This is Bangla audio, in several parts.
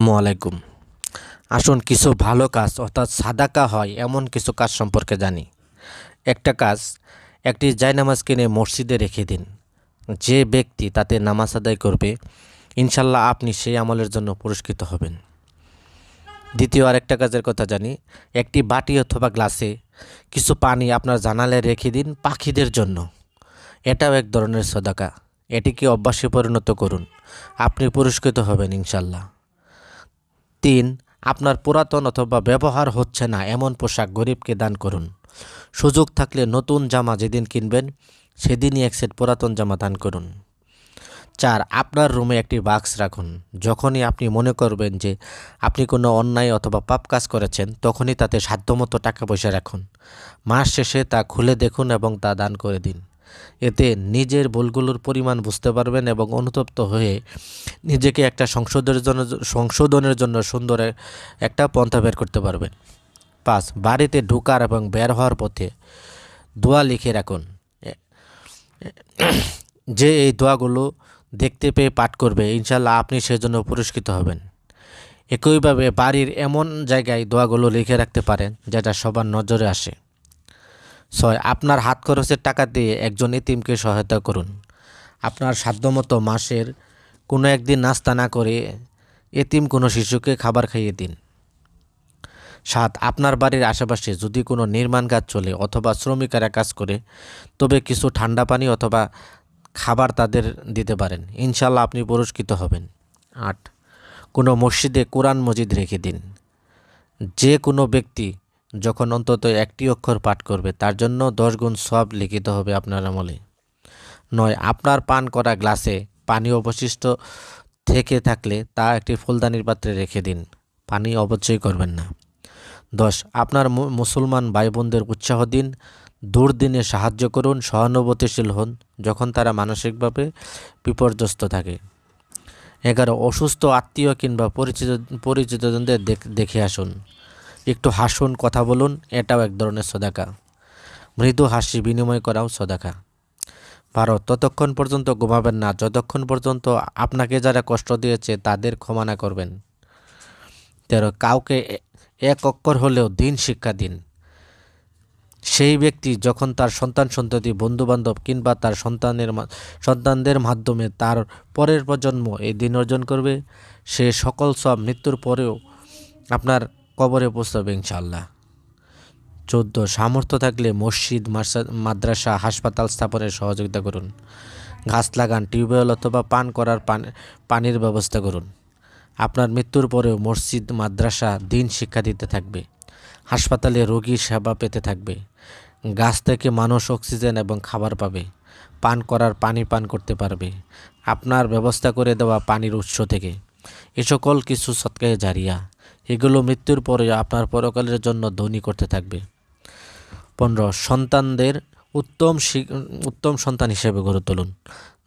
আলাইকুম আসুন কিছু ভালো কাজ, অর্থাৎ সাদাকা হয়, এমন কিছু কাজ সম্পর্কে জানি। একটা কাজ, একটি জায়নামাজ কিনে মসজিদে রেখে দিন। যে ব্যক্তি তাতে নামাজ আদায় করবে, ইনশাল্লাহ আপনি সেই আমলের জন্য পুরস্কৃত হবেন। দ্বিতীয় আরেকটা কাজের কথা জানি, একটি বাটি অথবা গ্লাসে কিছু পানি আপনার জানালে রেখে দিন পাখিদের জন্য। এটাও এক ধরনের সদাকা। এটিকে অভ্যাসে পরিণত করুন। আপনি পুরস্কৃত হবেন ইনশাল্লাহ। তিন আপনার পুরাতন অথবা ব্যবহার হচ্ছে না, এমন পোশাক গরিবকে দান করুন। সুযোগ থাকলে নতুন জামা যেদিন কিনবেন, সেদিনই এক সেট পুরাতন জামা দান করুন। চার, আপনার রুমে একটি বাক্স রাখুন। যখনই আপনি মনে করবেন যে আপনি কোনো অন্যায় অথবা পাপ কাজ করেছেন, তখনই তাতে সাধ্যমতো টাকা পয়সা রাখুন। মাস শেষে তা খুলে দেখুন এবং তা দান করে দিন। এতে নিজের ভুলগুলোর পরিমাণ বুঝতে পারবেন এবং অনুতপ্ত হয়ে নিজেকে একটা সংশোধনের জন্য সংশোধনের জন্য সুন্দর একটা পন্থা বের করতে পারবেন। পাঁচ, বাড়িতে ঢোকার এবং বের হওয়ার পথে দোয়া লিখে রাখুন। যে এই দোয়াগুলো দেখতে পেয়ে পাঠ করবে ইনশাল্লাহ আপনি সেজন্য পুরস্কৃত হবেন। একইভাবে বাড়ির এমন জায়গায় দোয়াগুলো লিখে রাখতে পারেন, যেটা সবার নজরে আসে। ছয় আপনার হাত খরচের টাকা দিয়ে একজন এতিমকে সহায়তা করুন। আপনার সাধ্যমতো মাসের কোনো একদিন নাস্তা না করে এতিম কোনো শিশুকে খাবার খাইয়ে দিন। সাত, আপনার বাড়ির আশেপাশে যদি কোনো নির্মাণ কাজ চলে অথবা শ্রমিকেরা কাজ করে, তবে কিছু ঠান্ডা পানি অথবা খাবার তাদের দিতে পারেন। ইনশাল্লাহ আপনি পুরস্কৃত হবেন। আট, কোনো মসজিদে কোরআন মজিদ রেখে দিন। যে কোনো ব্যক্তি যখন অন্তত একটি অক্ষর পাঠ করবে, তার জন্য দশ গুণ সব লিখিত হবে আপনার আমলে। নয়, আপনার পান করা গ্লাসে পানি অবশিষ্ট থেকে থাকলে তা একটি ফুলদানির পাত্রে রেখে দিন। পানি অবশ্যই করবেন না। দশ, আপনার মুসলমান ভাই বোনদের উৎসাহ দিন। দুর্দিনে সাহায্য করুন, সহানুভূতিশীল হন যখন তারা মানসিকভাবে বিপর্যস্ত থাকে। এগারো, অসুস্থ আত্মীয় কিংবা পরিচিত, পরিচিতজনদের দেখে আসুন। একটু হাসুন, কথা বলুন, এটাও এক ধরনের সদাকা। মৃদু হাসি বিনিময় করাও সদাকা। বারো ততক্ষণ পর্যন্ত ঘুমাবেন না, যতক্ষণ পর্যন্ত আপনাকে যারা কষ্ট দিয়েছে তাদের ক্ষমা না করবেন। তেরো, কাউকে এক অক্ষর হলেও দিন শিক্ষা দিন। সেই ব্যক্তি যখন তার সন্তান, সন্ততি, বন্ধুবান্ধব কিংবা তার সন্তানের সন্তানদের মাধ্যমে তার পরের প্রজন্ম এই দিন অর্জন করবে, সে সকল সব মৃত্যুর পরেও আপনার কবরে পৌঁছাবে ইনশাল্লাহ চোদ্দ, সামর্থ্য থাকলে মসজিদ, মাসা- মাদ্রাসা, হাসপাতাল স্থাপনের সহযোগিতা করুন। গাছ লাগান, টিউবওয়েল অথবা পান করার পানি, পানির ব্যবস্থা করুন। আপনার মৃত্যুর পরেও মসজিদ, মাদ্রাসা দিন শিক্ষা দিতে থাকবে। হাসপাতালে রোগীর সেবা পেতে থাকবে। গাছ থেকে মানুষ অক্সিজেন এবং খাবার পাবে। পান করার পানি পান করতে পারবে। আপনার ব্যবস্থা করে দেওয়া পানির উৎস থেকে। এ সকল কিছু সৎকায়ে জারিয়া, এগুলো মৃত্যুর পরে আপনার পরকালের জন্য ধনী করতে থাকবে। পনেরো, সন্তানদের উত্তম উত্তম সন্তান হিসেবে গড়ে তুলুন।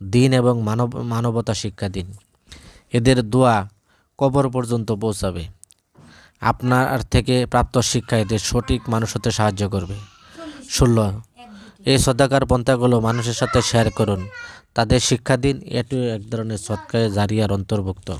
দিন এবং মানব, মানবতা শিক্ষা দিন। এদের দোয়া কবর পর্যন্ত পৌঁছাবে। আপনার থেকে প্রাপ্ত শিক্ষা এদের সঠিক মানুষ হতে সাহায্য করবে। ষোলো, এই সদাকার পন্থাগুলো মানুষের সাথে শেয়ার করুন। তাদের শিক্ষা দিন। এটিও এক ধরনের সৎকারে জারিয়ার অন্তর্ভুক্ত।